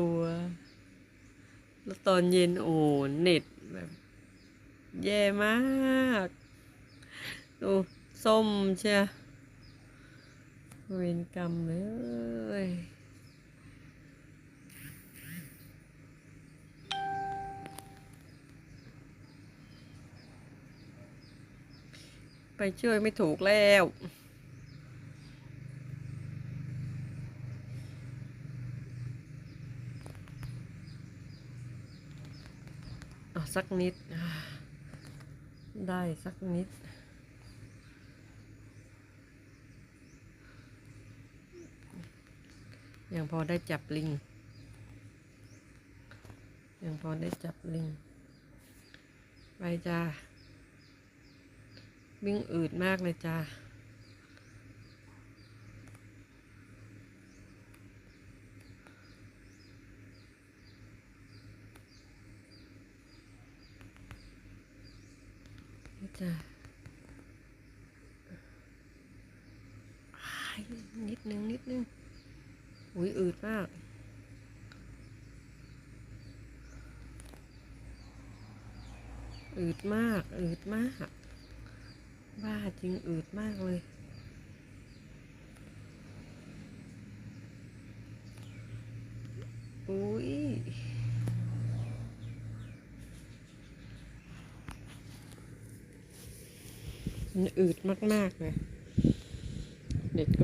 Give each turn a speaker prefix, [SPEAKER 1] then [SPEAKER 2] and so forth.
[SPEAKER 1] ตัว แล้วตอนเย็นโอ้เน็ตแบบ แย่มาก ดู ส้มเชียเวรกรรมเลยไปช่วยไม่ถูกแล้ว เอาสักนิด ได้สักนิด ยังพอได้จับลิง ยังพอได้จับลิง ไปจ้าวิ่งอืดมากเลยจ้า จ้ะนิดนึงนิดนึง อุ้ยอืดมาก อืดมาก อืดมาก บ้าจริงอืดมากเลยอุ้ย มันอืดมาก ๆ เลย เด็กก็